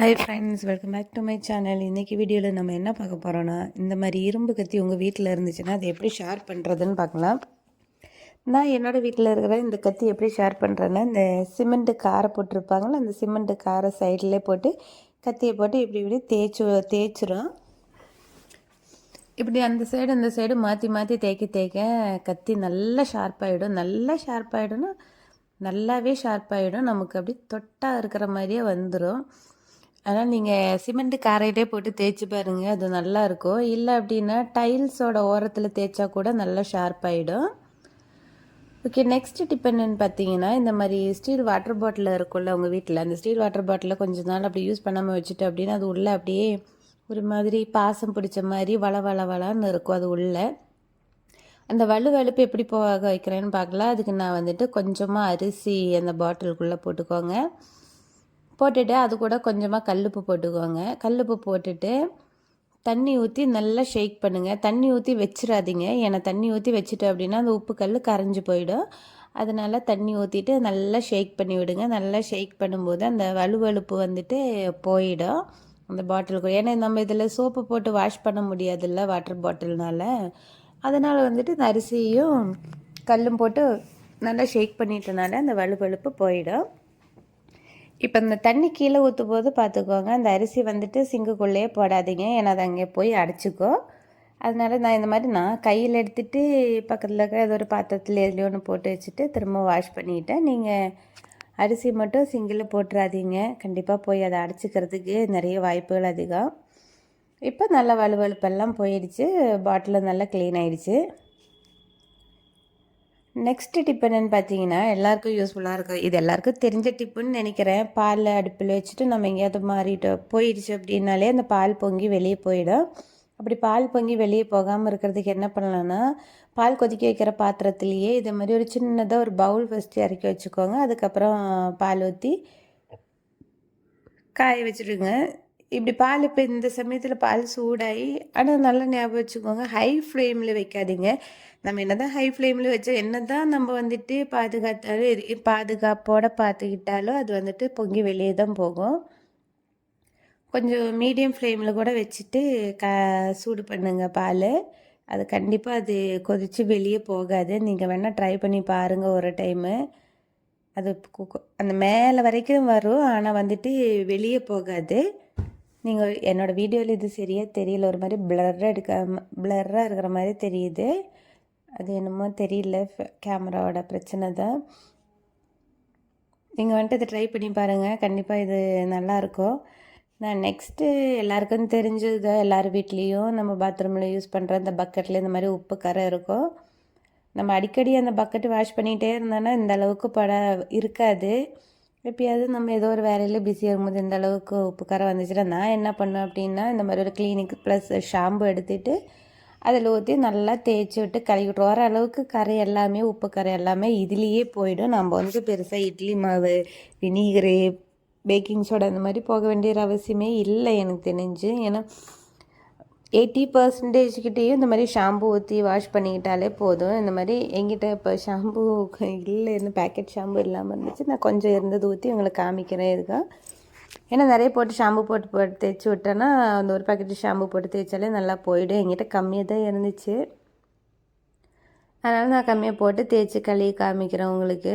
Hi friends welcome back to my channel இன்றைக்கி வீடியோவில் நம்ம என்ன பார்க்க போகிறோன்னா இந்த மாதிரி இரும்பு கத்தி உங்கள் வீட்டில் இருந்துச்சுன்னா அதை எப்படி ஷேர் பண்ணுறதுன்னு பார்க்கலாம். நான் என்னோடய வீட்டில் இருக்கிற இந்த கத்தி எப்படி ஷேர் பண்ணுறேன்னா இந்த சிமெண்ட்டு காரை போட்டிருப்பாங்கள அந்த சிமெண்ட்டு காரை சைட்லேயே போட்டு கத்தியை போட்டு இப்படி இப்படி தேய்ச்சி தேய்ச்சிரும். இப்படி அந்த சைடு அந்த சைடு மாற்றி மாற்றி தேய்க்க தேய்க்க கத்தி நல்லா ஷார்ப்பாகிடும் நல்லா ஷார்ப்பாகிடும்னா நல்லாவே ஷார்ப்பாகிடும் நமக்கு அப்படி தொட்டாக இருக்கிற மாதிரியே வந்துடும் ஆனால் நீங்கள் சிமெண்ட்டு காரையிலே போட்டு தேய்ச்சி பாருங்கள் அது நல்லா இருக்கும். இல்லை அப்படின்னா டைல்ஸோட ஓரத்தில் தேய்ச்சா கூட நல்லா ஷார்ப்பாகிடும் ஓகே நெக்ஸ்ட் டிப் என்னென்னு பார்த்தீங்கன்னா இந்த மாதிரி ஸ்டீல் வாட்டர் பாட்டில் இருக்கும்ல உங்கள் வீட்டில் அந்த ஸ்டீல் வாட்டர் பாட்டிலில் கொஞ்ச நாள் அப்படி யூஸ் பண்ணாமல் வச்சுட்டு அப்படின்னா அது உள்ளே அப்படியே ஒரு மாதிரி பாசம் பிடிச்ச மாதிரி வள வள வளன்னு இருக்கும் அது உள்ளே. அந்த வலு வலுப்பு எப்படி போக வைக்கிறேன்னு பார்க்கலாம் அதுக்கு நான் வந்துட்டு கொஞ்சமாக அரிசி அந்த பாட்டிலுக்குள்ளே போட்டுக்கோங்க. போட்டுட்டு அது கூட கொஞ்சமாக கல்லுப்பு போட்டுக்கோங்க. கல்லுப்பு போட்டுட்டு தண்ணி ஊற்றி நல்லா ஷேக் பண்ணுங்கள் தண்ணி ஊற்றி வச்சிடாதீங்க ஏன்னா தண்ணி ஊற்றி வச்சுட்டோம் அப்படின்னா அந்த உப்பு கல் கரைஞ்சி போயிடும். அதனால் தண்ணி ஊற்றிட்டு நல்லா ஷேக் பண்ணி விடுங்க. நல்லா ஷேக் பண்ணும்போது அந்த வலுவழுப்பு வந்துட்டு போயிடும். அந்த பாட்டிலுக்கு ஏன்னா நம்ம இதில் சோப்பு போட்டு வாஷ் பண்ண முடியாதுல்ல வாட்டர் பாட்டில்னால அதனால் வந்துட்டு இந்த அரிசியும் கல்லும் போட்டு நல்லா ஷேக் பண்ணிட்டனால அந்த வலுவழுப்பு போயிடும். இப்போ இந்த தண்ணி கீழே ஊற்றும் போது பார்த்துக்கோங்க அந்த அரிசி வந்துட்டு சிங்குக்குள்ளேயே போடாதீங்க. ஏன்னா அது அங்கே போய் அடைச்சிக்கோ. அதனால நான் இந்த மாதிரி நான் கையில் எடுத்துகிட்டு பக்கத்தில் இருக்க ஏதோ ஒரு பாத்திரத்தில் எதுலேயோ ஒன்று போட்டு வச்சுட்டு திரும்ப வாஷ் பண்ணிவிட்டேன் நீங்கள் அரிசி மட்டும் சிங்கிளில் போட்டுறாதீங்க. கண்டிப்பாக போய் அதை அடைச்சிக்கிறதுக்கு நிறைய வாய்ப்புகள் அதிகம். இப்போ நல்லா வலுவழுப்பெல்லாம் போயிடுச்சு. பாட்டில் நல்லா க்ளீன் ஆயிடுச்சு. நெக்ஸ்ட் டிப் என்னென்னு பார்த்தீங்கன்னா எல்லாருக்கும் யூஸ்ஃபுல்லாக இருக்கும். இது எல்லாருக்கும் தெரிஞ்ச டிப்புன்னு நினைக்கிறேன். பாலில் அடுப்பில் வச்சுட்டு நம்ம எங்கேயாவது மாறிட்டு போயிடுச்சு அப்படின்னாலே அந்த பால் பொங்கி வெளியே போயிடும். அப்படி பால் பொங்கி வெளியே போகாமல் இருக்கிறதுக்கு என்ன பண்ணலான்னா பால் கொதிக்க வைக்கிற பாத்திரத்துலேயே இதை மாதிரி ஒரு சின்னதாக ஒரு பவுல் ஃபஸ்ட்டு இறக்கி வச்சுக்கோங்க. அதுக்கப்புறம் பால் ஊற்றி காய வச்சுடுங்க. இப்படி பால் இப்போ இந்த சமயத்தில் பால் சூடாகி ஆனால் நல்லா ஞாபகம் வச்சுக்கோங்க ஹை ஃப்ளேமில் வைக்காதீங்க. நம்ம என்ன தான் ஹை ஃப்ளேமில் வச்சா என்ன தான் நம்ம வந்துட்டு பாதுகாத்தாலும் பாதுகாப்போடு பார்த்துக்கிட்டாலும் அது வந்துட்டு பொங்கி வெளியே தான் போகும். கொஞ்சம் மீடியம் ஃப்ளேமில் கூட வச்சுட்டு க சூடு பண்ணுங்க பால். அது கண்டிப்பாக அது கொதித்து வெளியே போகாது. நீங்கள் வேணால் ட்ரை பண்ணி பாருங்கள் ஒரு டைமு அது அந்த மேலே வரைக்கும் வரும் ஆனால் வந்துட்டு வெளியே போகாது. நீங்கள் என்னோடய வீடியோவில் இது சரியாக தெரியல. ஒரு மாதிரி பிளர்ராக எடுக்க பிளர்ராக இருக்கிற மாதிரி தெரியுது. அது என்னமோ தெரியல. கேமராவோட பிரச்சனை தான். நீங்கள் வந்துட்டு இதை ட்ரை பண்ணி பாருங்கள் கண்டிப்பாக இது நல்லாயிருக்கும் நான் நெக்ஸ்ட்டு எல்லாருக்கும் தெரிஞ்சது தான் எல்லார் வீட்லேயும் நம்ம பாத்ரூமில் யூஸ் பண்ணுற அந்த பக்கெட்டில் இந்த மாதிரி உப்பு கரை இருக்கும். நம்ம அடிக்கடி அந்த பக்கெட்டு வாஷ் பண்ணிகிட்டே இருந்தோன்னா இந்த அளவுக்கு பட இருக்காது. எப்பயாவது நம்ம ஏதோ ஒரு வேலையில் பிஸியாக இருக்கும்போது எந்த அளவுக்கு உப்பு கரை வந்துச்சுன்னா நான் என்ன பண்ணேன் அப்படின்னா இந்த மாதிரி ஒரு கிளினிக் ப்ளஸ் ஷாம்பு எடுத்துகிட்டு அதில் ஊற்றி நல்லா தேய்ச்சி விட்டு கழுவி விட்டு வர அளவுக்கு கரை எல்லாமே உப்பு கரை எல்லாமே இதுலேயே போயிடும். நம்ம வந்து பெருசாக இட்லி மாவு வினிகரு பேக்கிங் சோடா அந்த மாதிரி போக வேண்டிய அவசியமே இல்லை எனக்கு தெரிஞ்சு. ஏன்னா எயிட்டி பர்சன்டேஜ் கிட்டேயும் இந்த மாதிரி ஷாம்பு ஊற்றி வாஷ் பண்ணிக்கிட்டாலே போதும். இந்த மாதிரி எங்கிட்ட இப்போ ஷாம்பு இல்லை இருந்து பேக்கெட் ஷாம்பு இல்லாமல் இருந்துச்சு. நான் கொஞ்சம் இருந்தது ஊற்றி உங்களுக்கு காமிக்கிறேன் இதுக்காக ஏன்னா நிறைய போட்டு ஷாம்பு போட்டு போட்டு தேய்ச்சி விட்டேன்னா அந்த ஒரு பேக்கெட் ஷாம்பு போட்டு தேய்ச்சாலே நல்லா போயிடும். எங்கிட்ட கம்மியாக தான் இருந்துச்சு. அதனால் நான் கம்மியாக போட்டு தேய்ச்சி கழுவி காமிக்கிறேன் உங்களுக்கு.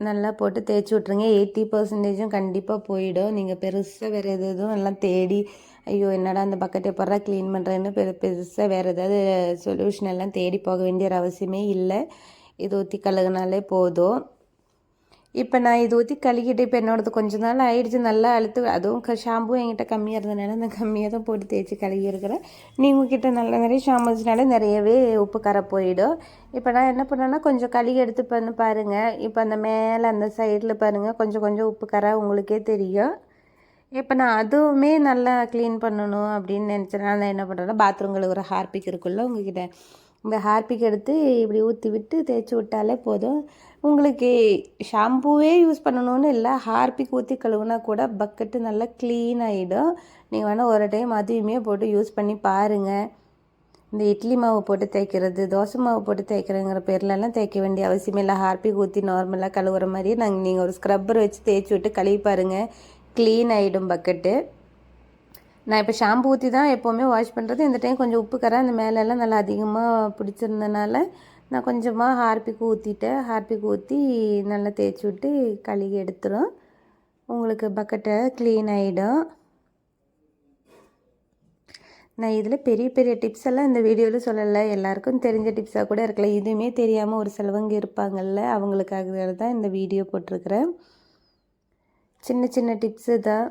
நல்லா போட்டு தேய்ச்சி விட்ருங்க எயிட்டி பர்சன்டேஜும் கண்டிப்பாக போயிடும். நீங்கள் பெருசாக வேறு எது எதுவும் எல்லாம் தேடி ஐயோ என்னடா அந்த பக்கெட்டை எப்படா க்ளீன் பண்ணுறேன்னு பெரு பெருசாக வேறு ஏதாவது சொல்யூஷன் எல்லாம் தேடி போக வேண்டிய அவசியமே இல்லை. இது ஊற்றி கழுகுனாலே போதும். இப்போ நான் இது ஊற்றி கழுகிட்டு இப்போ என்னோடது கொஞ்ச நாள் ஆயிடுச்சு நல்லா அழுத்து அதுவும் க ஷாம்பு என்கிட்ட கம்மியாக இருந்ததுனால நான் கம்மியாக தான் போட்டு தேய்ச்சி கழுகியிருக்கிறேன். நீங்கள் கிட்ட நல்ல நிறைய ஷாம்பு வச்சுனாலே நிறையவே உப்பு கரை போயிடும். இப்போ நான் என்ன பண்ணேன்னா கொஞ்சம் கழுகி எடுத்து பண்ணு பாருங்கள் இப்போ அந்த மேலே அந்த சைடில் பாருங்கள் கொஞ்சம் கொஞ்சம் உப்பு கரை உங்களுக்கே தெரியும். இப்போ நான் அதுவுமே நல்லா க்ளீன் பண்ணணும் அப்படின்னு நினச்சேன்னா நான் என்ன பண்ணுறேன்னா பாத்ரூம் கழுவுற ஹார்பிக் இருக்குல்ல உங்ககிட்ட. இந்த ஹார்பிக் எடுத்து இப்படி ஊற்றி விட்டு தேய்ச்சி விட்டாலே போதும். உங்களுக்கு ஷாம்பூவே யூஸ் பண்ணணும்னு இல்லை ஹார்பிக் ஊற்றி கழுவுனா கூட பக்கெட்டு நல்லா க்ளீன் ஆகிடும் நீங்கள் வேணால் ஒரு டைம் அதையுமே போட்டு யூஸ் பண்ணி பாருங்கள் இந்த இட்லி மாவு போட்டு தேய்க்கிறது தோசை மாவு போட்டு தேய்க்கிறங்கிற பேர்லலாம் தேய்க்க வேண்டிய அவசியமே இல்லை. ஹார்பிக் ஊற்றி நார்மலாக கழுவுற மாதிரியே நாங்கள் நீங்கள் ஒரு ஸ்க்ரப்பர் வச்சு தேய்ச்சி விட்டு கழுவி பாருங்கள் க்ளீன் ஆகிடும் பக்கெட்டு நான் இப்போ ஷாம்பு ஊற்றி தான் எப்போவுமே வாஷ் பண்ணுறது இந்த டைம் கொஞ்சம் உப்பு கரை அந்த மேலெல்லாம் நல்லா அதிகமாக பிடிச்சிருந்தனால நான் கொஞ்சமாக ஹார்பிக் ஊற்றிட்டேன் ஹார்பிக் ஊற்றி நல்லா தேய்ச்சி விட்டு கழுகி எடுத்துரும். உங்களுக்கு பக்கெட்டை க்ளீன் ஆகிடும் நான் இதில் பெரிய பெரிய டிப்ஸ் எல்லாம் இந்த வீடியோவில் சொல்லலை. எல்லாருக்கும் தெரிஞ்ச டிப்ஸாக கூட இருக்கலாம். இதுவுமே தெரியாமல் ஒரு சிலவங்க இருப்பாங்கள்ல அவங்களுக்காக தான் இந்த வீடியோ போட்டிருக்கிறேன். சின்ன சின்ன டிப்ஸு தான்.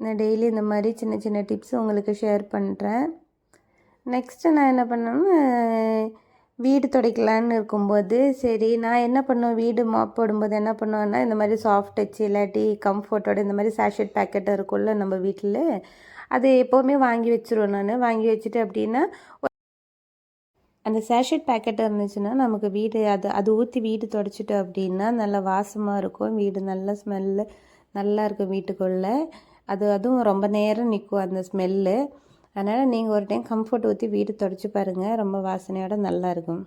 நான் டெய்லி இந்த மாதிரி சின்ன சின்ன டிப்ஸ் உங்களுக்கு ஷேர் பண்ணுறேன் நெக்ஸ்ட்டு நான் என்ன பண்ணேன்னா வீடு துடைக்கலான்னு இருக்கும்போது சரி நான் என்ன பண்ணுவேன்? வீடு மாப் போடும்போது என்ன பண்ணுவேன்னா இந்த மாதிரி சாஃப்ட் டச் இல்லாட்டி கம்ஃபர்ட்டோட இந்த மாதிரி சாஷட் பேக்கெட் இருக்கும்ல நம்ம வீட்டில் அது எப்போவுமே வாங்கி வச்சுருவேன் நான். வாங்கி வச்சுட்டு அப்படின்னா அந்த சேஷெட் பேக்கெட் இருந்துச்சுன்னா நமக்கு வீடு அது அது ஊற்றி வீடு தொடச்சிட்டோம் அப்படின்னா நல்லா வாசமாக இருக்கும். வீடு நல்ல ஸ்மெல்லு நல்லா இருக்கும் வீட்டுக்குள்ளே. அது அதுவும் ரொம்ப நேரம் நிற்கும் அந்த ஸ்மெல்லு அதனால் நீங்கள் ஒரு டைம் கம்ஃபர்ட் ஊற்றி வீடு தொடச்சி பாருங்கள் ரொம்ப வாசனையோட நல்லாயிருக்கும்.